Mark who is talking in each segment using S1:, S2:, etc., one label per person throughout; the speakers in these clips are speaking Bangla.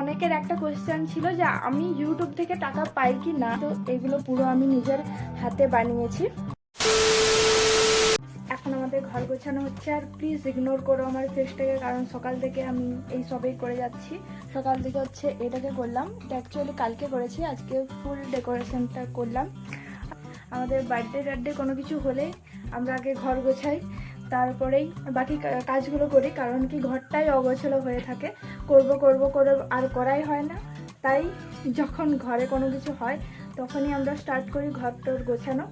S1: অনেকের একটা কোয়েশ্চেন ছিল যে আমি ইউটিউব থেকে টাকা পাই কি না? তো এগুলো পুরো আমি নিজের হাতে বানিয়েছি। গোছানো হচ্ছে আর প্লিজ ইগনোর করো আমার ফেসটাকে কারণ সকাল থেকে আমি এই সবেই করে যাচ্ছি। সকাল থেকে হচ্ছে এটাকে করলাম। এটা অ্যাকচুয়ালি কালকে করেছি, আজকে ফুল ডেকোরেশনটা করলাম। আমাদের বার্থডে টার্থডে কোনো কিছু হলে আমরা আগে ঘর গোছাই, তারপরেই বাকি কাজগুলো করি, কারণ কি ঘরটাই অগোছালো হয়ে থাকে। করব করব, করে আর করাই হয় না। তাই যখন ঘরে কোনো কিছু হয়, তখনই আমরা স্টার্ট করি ঘর টর গোছানো।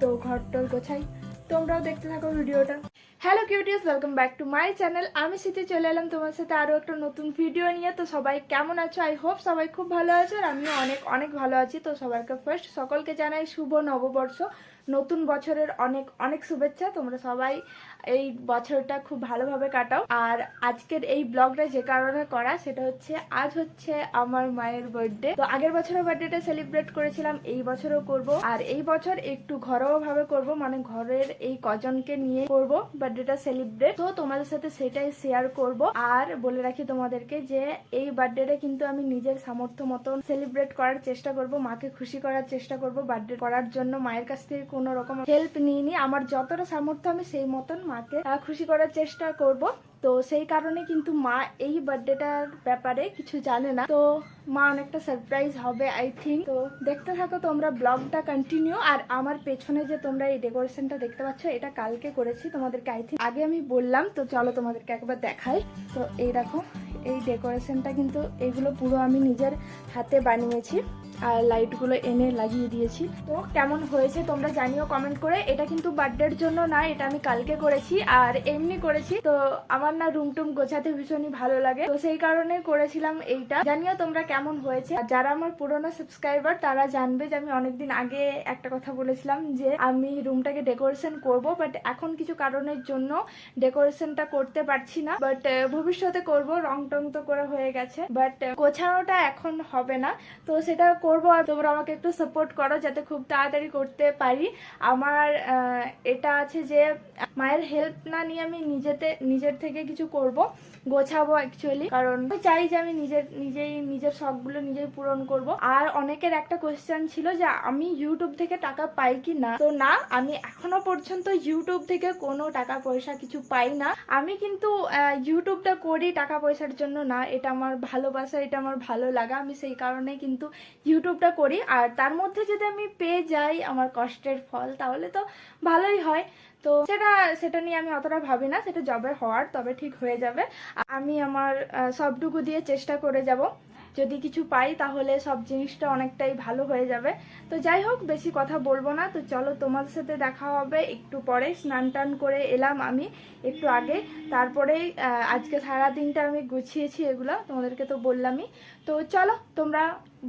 S1: তো ঘর টর গোছাই। তোমরাও দেখতে থাকো ভিডিওটা। Hello কিউটিয়াস welcome back to my channel আমি সিটি চলে এলাম তোমার সাথে আরও একটা নতুন ভিডিও নিয়ে। তো সবাই কেমন আছো? আই হোপ সবাই খুব ভালো আছো আর আমিও অনেক অনেক ভালো আছি। তো সবাইকে ফার্স্ট সকলকে জানাই শুভ নববর্ষ। নতুন বছরের অনেক অনেক শুভেচ্ছা। তোমরা সবাই এই বছরটা খুব ভালোভাবে কাটাও। আর আজকের এই ব্লগটা যে কারণে করা, সেটা হচ্ছে আজ হচ্ছে আমার মায়ের বার্থডে তো আগের বছরের বার্থডেটা সেলিব্রেট করেছিলাম, এই বছরও করব। আর এই বছর একটু ঘরোয়া ভাবে করব মানে ঘরের এই কজনকে নিয়ে করব বার্থডেটা সেলিব্রেট তো তোমাদের সাথে সেটাই শেয়ার করব। আর বলে রাখি তোমাদেরকে যে, এই বার্থডেটা কিন্তু আমি নিজের সামর্থ্য মতন সেলিব্রেট করার চেষ্টা করব, মাকে খুশি করার চেষ্টা করব বার্থডে করার জন্য, মায়ের কাছ থেকে কোনো রকম হেল্প নিইনি। আমার যতটা সামর্থ্য আমি সেই মতন মাকে খুশি করার চেষ্টা করব। তো সেই কারণে কিন্তু মা এই বার্থডেটার ব্যাপারে কিছু জানে না। তো মা অনেকটা সারপ্রাইজ হবে আই থিঙ্ক তো দেখতে থাকো তোমরা ব্লগটা কন্টিনিউ আর আমার পেছনে যে তোমরা এই ডেকোরেশনটা দেখতে পাচ্ছ, এটা কালকে করেছি তোমাদেরকে আই থিঙ্ক আগে আমি বললাম, তো চলো তোমাদেরকে একবার দেখাই। তো এই দেখো এই ডেকোরেশনটা কিন্তু এগুলো পুরো আমি নিজের হাতে বানিয়েছি আর লাইটগুলো এনে লাগিয়ে দিয়েছি। তো কেমন হয়েছে তোমরা জানিও কমেন্ট করে। এটা কিন্তু বার্থডের জন্য না, এটা আমি কালকে করেছি আর এমনি করেছি। তো আমার না রুম টুম গোছাতে ভীষণই ভালো লাগে। তো সেই কারণে করেছিলাম এইটা। জানিও তোমরা কেমন হয়েছে। যারা আমার পুরোনো সাবস্ক্রাইবার তারা জানবে যে আমি অনেকদিন আগে একটা কথা বলেছিলাম যে আমি রুমটাকে ডেকোরেশন করব বাট এখন কিছু কারণের জন্য ডেকোরেশনটা করতে পারছি না। বাট ভবিষ্যতে করব। রং টং তো করে হয়ে গেছে বাট গোছানোটা এখন হবে না। তো সেটা করব আর তোমরা আমাকে একটু সাপোর্ট করো যাতে খুব তাড়াতাড়ি করতে পারি। আমার এটা আছে যে, মায়ের হেল্প না নিয়ে আমি নিজেতে, নিজের থেকে কিছু করব। গোছাবো অ্যাকচুয়ালি কারণ চাই যে আমি নিজের, নিজেই, নিজের শখগুলো নিজেই পূরণ করব। আর অনেকের একটা কোয়েশ্চেন ছিল যে, আমি ইউটিউব থেকে টাকা পাই কি না? তো না, আমি এখনও পর্যন্ত ইউটিউব থেকে কোনো টাকা পয়সা কিছু পাই না। আমি কিন্তু ইউটিউবটা করি টাকা পয়সার জন্য না, এটা আমার ভালোবাসা, এটা আমার ভালো লাগা। আমি সেই কারণে কিন্তু ইউটিউবটা করি। আর তার মধ্যে যদি আমি পেয়ে যাই আমার কষ্টের ফল, তাহলে তো ভালোই হয়। তো সেটা সেটা নিয়ে আমি অতটা ভাবি না সেটা জবে হওয়ার তবে ঠিক হয়ে যাবে। আমি আমার সবটুকু দিয়ে চেষ্টা করে যাব। যদি কিছু পাই তাহলে সব জিনিসটা অনেকটাই ভালো হয়ে যাবে। তো যাই হোক বেশি কথা বলব না। তো চলো তোমার সাথে দেখা হবে। একটু পরে স্নান টান করে এলাম আমি একটু আগে। তারপরেই আহ, আজকে সারা দিনটা আমি গুছিয়েছি এগুলো। তোমাদেরকে তো বললামই। তো চলো তোমরা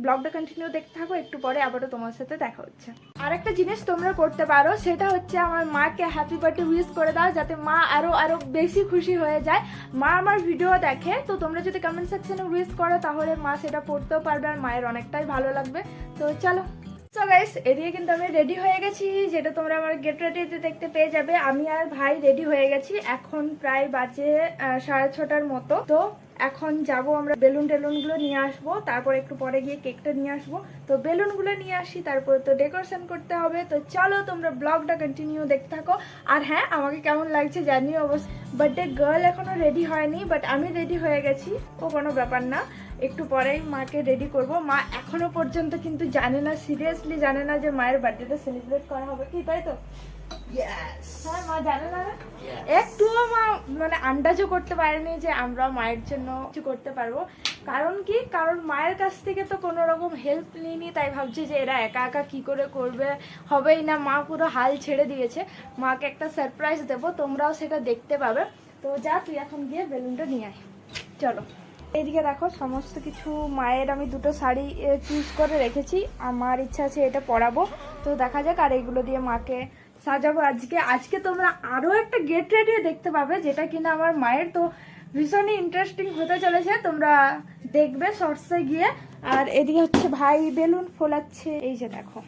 S1: ব্লগটা কন্টিনিউ দেখতে থাকো, একটু পরে আবারও তোমার সাথে দেখা হচ্ছে। আর একটা জিনিস তোমরা করতে পারো, সেটা হচ্ছে আমার মাকে হ্যাপি বার্থডে উইশ করে দাও, যাতে মা আরও আরও বেশি খুশি হয়ে যায়। মা আমার ভিডিও দেখে, তো তোমরা যদি কমেন্ট সেকশনে উইশ করো, তাহলে মা সেটা পড়তেও পারবে আর মায়ের অনেকটাই ভালো লাগবে। তো চলো। সো গাইস এদিকে কিন্তু আমি রেডি হয়ে গেছি, যেটা তোমরা আমার গেট রেডিতে দেখতে পেয়ে যাবে। আমি আর ভাই রেডি হয়ে গেছি, এখন প্রায় বাজে সাড়ে ছটার মতো। তো এখন যাব আমরা বেলুন টেলুনগুলো নিয়ে আসব, তারপর একটু পরে গিয়ে কেকটা নিয়ে আসব। তো বেলুনগুলো নিয়ে আসি, তারপর তো ডেকোরেশন করতে হবে। তো চলো তোমরা ব্লগটা কন্টিনিউ দেখতে থাকো। আর হ্যাঁ আমাকে কেমন লাগছে জানিও অবশ্য বার্থডে গার্ল এখনও রেডি হয়নি বাট আমি রেডি হয়ে গেছি। ও কোনো ব্যাপার না, একটু পরেই মাকে রেডি করব। মা এখনও পর্যন্ত কিন্তু জানে না সিরিয়াসলি জানে না যে মায়ের বার্থডেটা সেলিব্রেট করা হবে কি, তাই তো? মা জানে না? না? একটুও মা মানে আন্দাজও করতে পারেনি যে আমরা মায়ের জন্য কিছু করতে পারব। কারণ কি? কারণ মায়ের কাছ থেকে তো কোনো রকম হেল্প নিইনি তাই ভাবছি যে এরা একা একা কি করে করবে? হবেই না মা পুরো হাল ছেড়ে দিয়েছে। মাকে একটা সারপ্রাইজ দেবো তোমরাও সেটা দেখতে পাবে। তো যা তুই এখন গিয়ে বেলুনটা নিয়ে আয়। চলো। এইদিকে দেখো সমস্ত কিছু মায়ের আমি দুটো শাড়ি চুজ করে রেখেছি। আমার ইচ্ছা আছে এটা পরাবো। তো দেখা যাক আর এগুলো দিয়ে মাকে সাজাবো আজকে। আজকে তোমরা আরও একটা গেট রেডি দেখতে পাবে, যেটা কিনা আমার মায়ের তো ভীষণই ইন্টারেস্টিং হতে চলেছে। তোমরা দেখবে শর্টসে গিয়ে। আর এদিকে হচ্ছে ভাই বেলুন ফোলাচ্ছে। এই যে দেখো।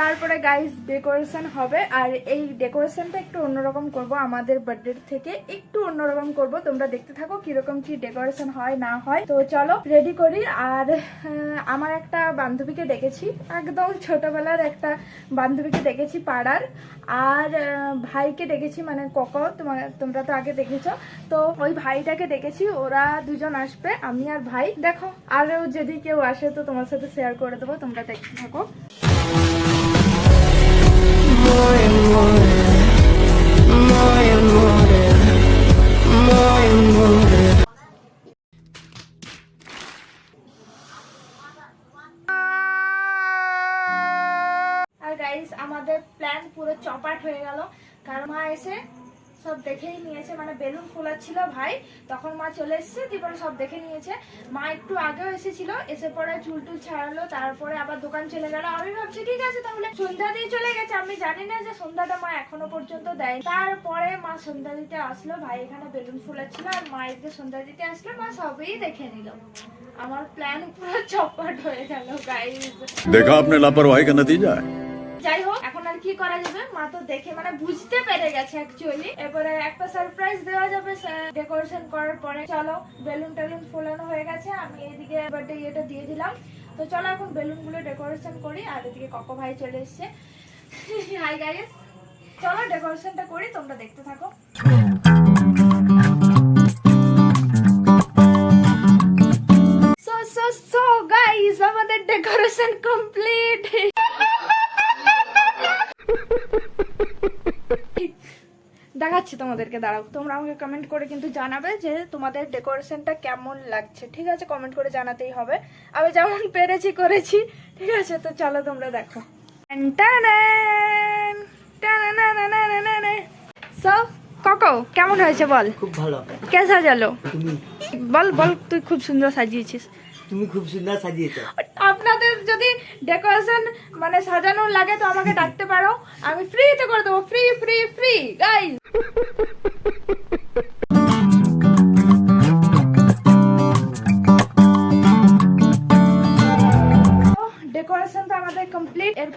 S1: তারপরে গাইস ডেকোরেশন হবে। আর এই ডেকোরেশনটা একটু অন্যরকম করব আমাদের বার্থডে থেকে। একটু অন্যরকম করব। তোমরা দেখতে থাকো কীরকম কি ডেকোরেশন হয়, না হয়। তো চলো রেডি করি। আর আমার একটা বান্ধবীকে ডেকেছি একদম ছোটবেলার একটা বান্ধবীকে ডেকেছি পাড়ার। আর ভাইকে ডেকেছি মানে কোকো তোমার তোমরা তো আগে দেখেছ। তো ওই ভাইটাকে ডেকেছি ওরা দুজন আসবে, আমি আর ভাই। দেখো, আরও যদি কেউ আসে তো তোমার সাথে শেয়ার করে দেবো, তোমরা দেখতে থাকো। আর গাইস আমাদের প্ল্যান পুরো চপাট হয়ে গেল কারণ মা এসে সব দেখেই নিয়েছে মানে বেলুন ফোলাচ্ছিল ভাই। তখন মা চলে এসেছে, তারপরে সব দেখে নিয়েছে। মা একটু আগেও এসেছিল, এসে পরে চুল টুল ছাড়ালো, তারপরে আবার দোকান চলে গেল। আমি ভাবছি, ঠিক আছে তাহলে সন্ধ্যা দিয়ে চলে গেছে। আমি জানি না যে সন্ধ্যাটা মা এখনও পর্যন্ত দেয় তারপরে মা সন্ধ্যা দিতে আসলো, ভাই এখানে বেলুন ফোলাচ্ছিল, আর মা এদিকে সন্ধ্যা দিতে আসলো, মা সবই দেখে নিল। আমার প্ল্যান পুরো চপাট হয়ে গেল
S2: গাই দেখা আপনার লাপরওয়াহি দিয়ে যায়?
S1: যাই হোক এখন আর কি করা যাবে? মা তো দেখে মানে বুঝতে পেরে গেছে অ্যাকচুয়ালি এবারে একটা সারপ্রাইজ দেওয়া যাবে ডেকোরেশন করার পরে। চলো বেলুন টেলুন ফোলানো হয়ে গেছে। আমি এদিকে বার্থডে ইয়েটা দিয়ে দিলাম। তো চলো এখন বেলুনগুলো ডেকোরেশন করি। আর এদিকে ককো ভাই চলে এসছে। হাই গাইস চলো ডেকোরেশনটা করি। তোমরা দেখতে থাকো। সো সো সো গাইস আমাদের ডেকোরেশন কমপ্লিট দেখাচ্ছি তোমাদেরকে দাঁড়াও। তোমরা আমাকে কমেন্ট করে কিন্তু জানাবে যে তোমাদের ডেকোরেশনটা কেমন লাগছে ঠিক আছে? কমেন্ট করে জানাতেই হবে। আমি যেমন পেরেছি করেছি ঠিক আছে? তো চলো তোমরা দেখো। সো ককো কেমন হয়েছে বল?
S3: খুব ভালো।
S1: কে সাজালো? বল বল তুই খুব সুন্দর সাজিয়েছিস।
S3: তুমি খুব সুন্দর সাজিয়েছো।
S1: আপনাদের যদি ডেকোরেশন মানে সাজানো লাগে তো আমাকে ডাকতে পারো। আমি ফ্রিতে করে দেবো। ফ্রি ফ্রি ফ্রি গাইস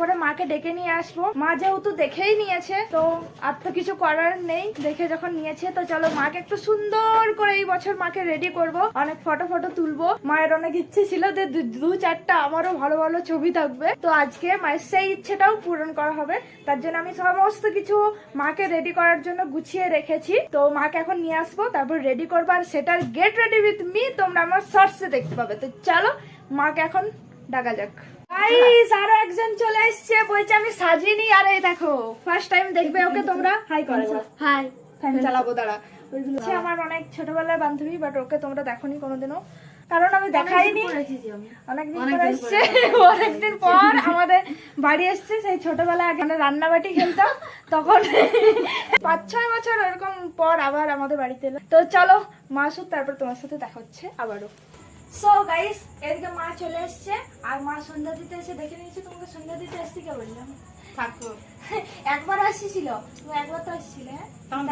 S1: এরপরে মাকে ডেকে নিয়ে আসব। মা যেহেতু দেখেই নিয়েছে, তো আর তো কিছু করার নেই। দেখে যখন নিয়েছে, তো চলো মাকে একটু সুন্দর করে এই বছর মাকে রেডি করব। অনেক ফটো ফটো তুলবো। মায়ের অনেক ইচ্ছে ছিল যে দু চারটা আমারও ভালো ভালো ছবি থাকবে। তো আজকে মায়ের সেই ইচ্ছেটাও পূরণ করা হবে। তার জন্য আমি সমস্ত কিছু মাকে রেডি করার জন্য গুছিয়ে রেখেছি। তো মাকে এখন নিয়ে আসব, তারপর রেডি করব। আর সেটার গেট রেডি উইথ মি তোমরা আমার শর্টসে দেখতে পাবে। তো চলো, মাকে এখন ডাকা যাক। গাইস আরও একজন চলে এসেছে বলছে আমি সাজিনি। আর এই দেখো ফার্স্ট টাইম দেখবে ওকে তোমরা। হাই করো হাই ফ্যান চালাবো দাঁড়া। সে আমার অনেক ছোটবেলার বান্ধবী বাট ওকে তোমরা দেখোনি কোনোদিনও। কারণ আমি দেখাইনি। অনেকদিন পর এসছে। অনেকদিন পর আমাদের বাড়ি এসছে সেই ছোটবেলায় এখানে রান্নাবাটি খেলতাম। তখন পাঁচ ছয় বছর এরকম পর আবার আমাদের বাড়িতে এলো। তো চলো মা আসুক তারপর তোমার সাথে দেখা হচ্ছে আবারও। সো গাইস এদিকে মা চলে এসছে আর মা সন্ধ্যা দিতে এসে দেখে নিয়েছে তোমাকে সন্ধ্যা দিতে আসতে কে বললাম
S4: থাকো
S1: একবার আসছিল তুমি একবার তো আসছিলে হ্যাঁ?
S4: তখন।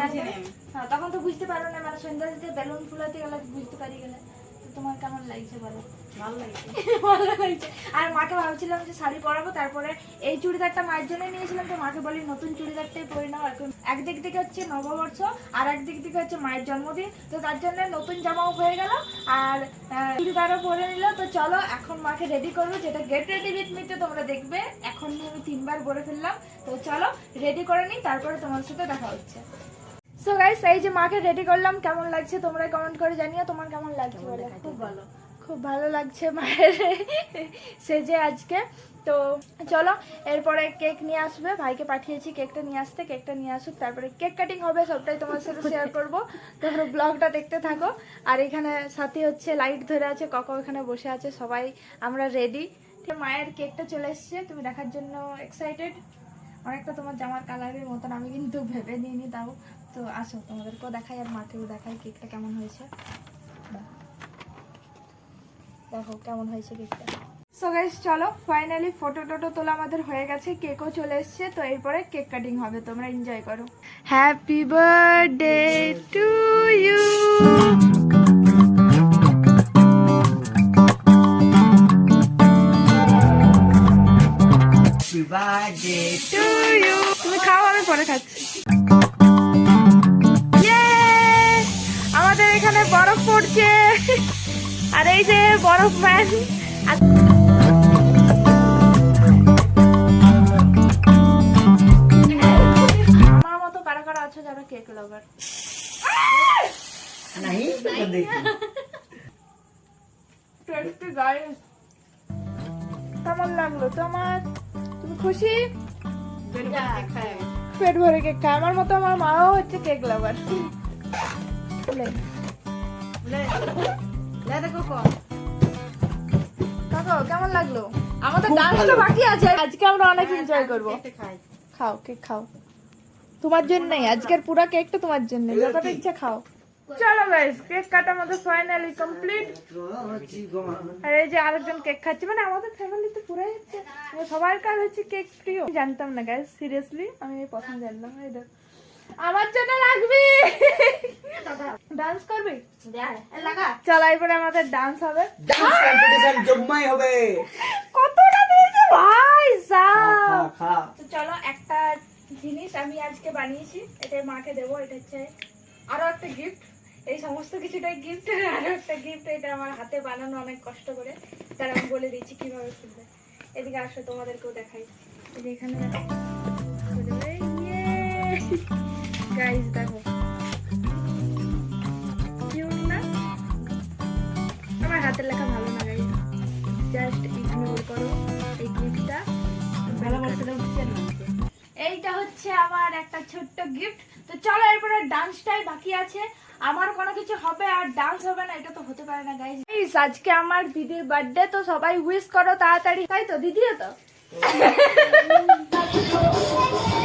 S1: হ্যাঁ তখন তো বুঝতে পারো না মানে সন্ধ্যা দিতে বেলুন ফুলাতে গেলে বুঝতে পারি গেলে তো তোমার কেমন লাগছে বলো আর মাকে ভাবছিলাম যে শাড়ি পরাবো তারপরে এই চুড়িদারটা মায়ের জন্য নিয়েছিলাম তো মাকে বলি নতুন চুড়িদারটাই পরে নাও। এখন একদিক থেকে হচ্ছে নববর্ষ আর একদিক থেকে হচ্ছে মায়ের জন্মদিন তো তার জন্য নতুন জামাও হয়ে গেল আর চুড়িদারও পরে নিল। তো চলো এখন মাকে রেডি করব যেটা গেট রেডি উইথ মিতে তোমরা দেখবে। এখন নিয়ে আমি তিনবার বলে ফেললাম। তো চলো রেডি করে নিই তারপরে তোমার সাথে দেখা হচ্ছে। সো গাইস এই যে মাকে রেডি করলাম কেমন লাগছে তোমরা কমেন্ট করে জানিও তোমার কেমন লাগছে বলো?
S4: খুব ভালো।
S1: খুব ভালো লাগছে মায়ের সেজে আজকে। তো চলো, এরপরে কেক নিয়ে আসবে। ভাইকে পাঠিয়েছি কেকটা নিয়ে আসতে, কেকটা নিয়ে আসুক, তারপরে কেক কাটিং হবে, সবটাই তোমার সাথে শেয়ার করব। তোমরা ব্লগটা দেখতে থাকো। আর এখানে সাথে হচ্ছে লাইট ধরে আছে ককো এখানে বসে আছে, সবাই আমরা রেডি মায়ের কেকটা চলে এসছে, তুমি দেখার জন্য এক্সাইটেড অনেকটা তোমার জামার কালারের মতন, আমি কিন্তু ভেবে নিইনি তাও। তো আসো, তোমাদেরকেও দেখাই আর মাকেও দেখাই কেকটা কেমন হয়েছে। দেখো কেমন হয়েছে কেকটা সো গাইস চলো ফাইনালি ফটো টটো তোলা আমাদের হয়ে গেছে কেকও চলে এসেছে তো এরপরে কেক কাটিং হবে তোমরা এনজয় করো। Happy birthday to you
S3: happy birthday
S1: to তুমি খাও আমি পরে খাচ্ছি। আমাদের এখানে বরফ পড়ছে। আর এই যে বরফ ম্যান আমার মতো কারা কারা আছে যারা কেক লাভার টেস্টি লাগল? তোমার তুমি খুশি? পেট ভরে কেক খায়। আমার মতো আমার মাও হচ্ছে কেক লাভার কাকা কেমন লাগল? আমাদের
S3: খুব
S1: ডান্স তো বাকি আছে। আজকে আমরা অনেক এনজয় করব। খাও কেক খাও। তোমার জন্যই আজকের পুরো কেকটা তোমার জন্য যতটা ইচ্ছা খাও। চলো গাইস কেক কাটা আমাদের ফাইনালি কমপ্লিট আর এই যে আরেকজন কেক খাচ্ছে। মানে আমাদের ফ্যামিলিতে পুরাই হচ্ছে মানে সবার কাজ হচ্ছে কেক প্রিয়। জানতাম না গাইস সিরিয়াসলি আমি প্রথম জানলাম। আমার জন্য রাখবি! ডান্স করবি? চল এরপরে আমাদের ডান্স হবে।
S3: ডান্স কম্পিটিশন জম্মাই হবে।
S1: কতটা দিয়েছে? ভাই
S3: খা
S1: সাহ তো চলো একটা জিনিস আমি আজকে বানিয়েছি। এটা মাকে দেবো এটা হচ্ছে আরও একটা গিফট এই সমস্ত কিছুটাই গিফট আরও একটা গিফট এটা আমার হাতে বানানো অনেক কষ্ট করে। তার আমি বলে দিচ্ছি কীভাবে খুলবে এদিকে আসো তোমাদেরকেও দেখাই। এই যে এখানে গাইস দেখো। এইটা হচ্ছে আমার একটা ছোট্ট গিফট তো চলো এরপরে ডান্সটাই বাকি আছে। আমার কোনো কিছু হবে আর ডান্স হবে না এটা তো হতে পারে না গাইজ আজকে আমার দিদির বার্থডে তো সবাই উইশ করো তাড়াতাড়ি। তাই তো দিদিও তো?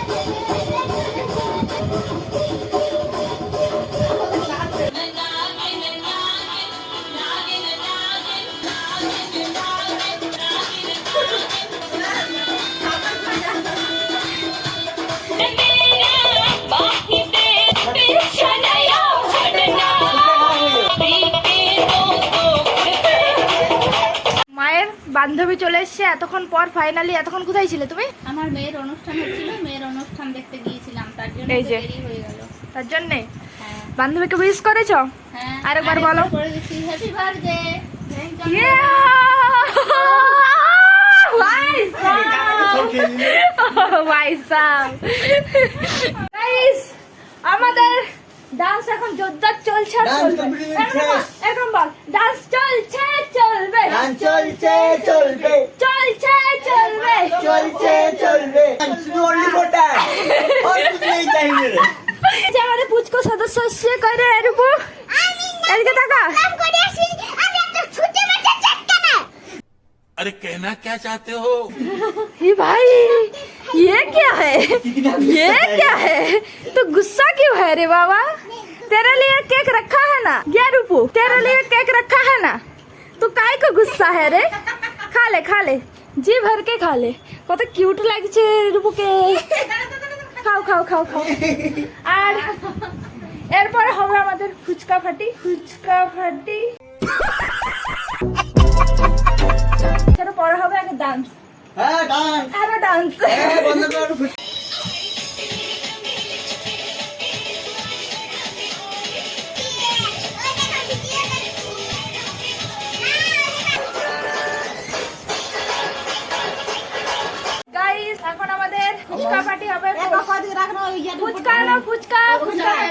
S1: চলে এসছে এতক্ষণ পর ফাইনালি এতক্ষণ কোথায় ছিলে তুমি?
S4: আমার মেয়ের অনুষ্ঠান হচ্ছিল মেয়ের অনুষ্ঠান দেখতে গিয়েছিলাম তার জন্য
S1: এই যে।
S4: দেরি হয়ে গেল।
S1: তার জন্যে?
S4: হ্যাঁ।
S1: বান্ধবীকে উইশ করেছ?
S4: হ্যাঁ
S1: আরেকবার বলো।
S4: করে দিচ্ছি হ্যাপি বার্থডে
S1: আমাদের ডান্স এখন জোরদার চলছে আর
S3: Dance
S1: চলবে
S3: competition
S1: এরকম বল,
S3: শেষ।
S1: এরকম বল ডান্স চলছে চলবে
S3: ডান্স চলছে চলবে
S1: চলছে চলবে
S3: চলছে চলবে ডান্স ওনলি ফর ডান্স और कुछ नहीं चाहिए रे
S1: যে আমাদের পুচকো সদস্য এসছে কয় রে রূপু এদিকে তাকা
S5: अरे कहना क्या चाहते हो
S1: ये भाई ये क्या है ये क्या है तो गुस्सा क्यों है रे बाबा तेरे लिए केक रखा है ना ये रूपू तेरे लिए केक रखा है ना तो काय को गुस्सा है रे खा ले खा ले जी भर के खा ले কত কিউট লাগছে রূপুকে খাও খাও খাও খাও আর এরপরে হবে আমাদের ফুচকা ফাটি ফুচকা ফাটি সেটা পরে হবে আগে ডান্স
S3: हां डांस
S1: আরো ডান্স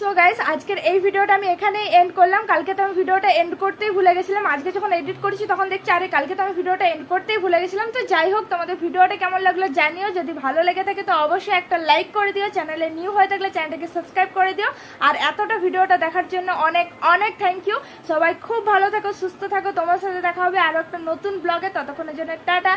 S1: সো গাইস আজকের এই ভিডিওটা আমি এখানেই এন্ড করলাম। কালকে তো আমি ভিডিওটা এন্ড করতেই ভুলে গেছিলাম। আজকে যখন এডিট করেছি তখন দেখছি আরে কালকে তো আমি ভিডিওটা এন্ড করতেই ভুলে গেছিলাম। তো যাই হোক তোমাদের ভিডিওটা কেমন লাগল জানিও। যদি ভালো লেগে থাকে তো অবশ্যই একটা লাইক করে দিও। চ্যানেলে নিউ হয়ে থাকলে চ্যানেলটাকে সাবস্ক্রাইব করে দিও। আর এতটা ভিডিওটা দেখার জন্য অনেক অনেক থ্যাংক ইউ সবাই খুব ভালো থাকো সুস্থ থাকো। তোমার সাথে দেখা হবে আরও একটা নতুন ব্লগে ততক্ষণের জন্য টাটা।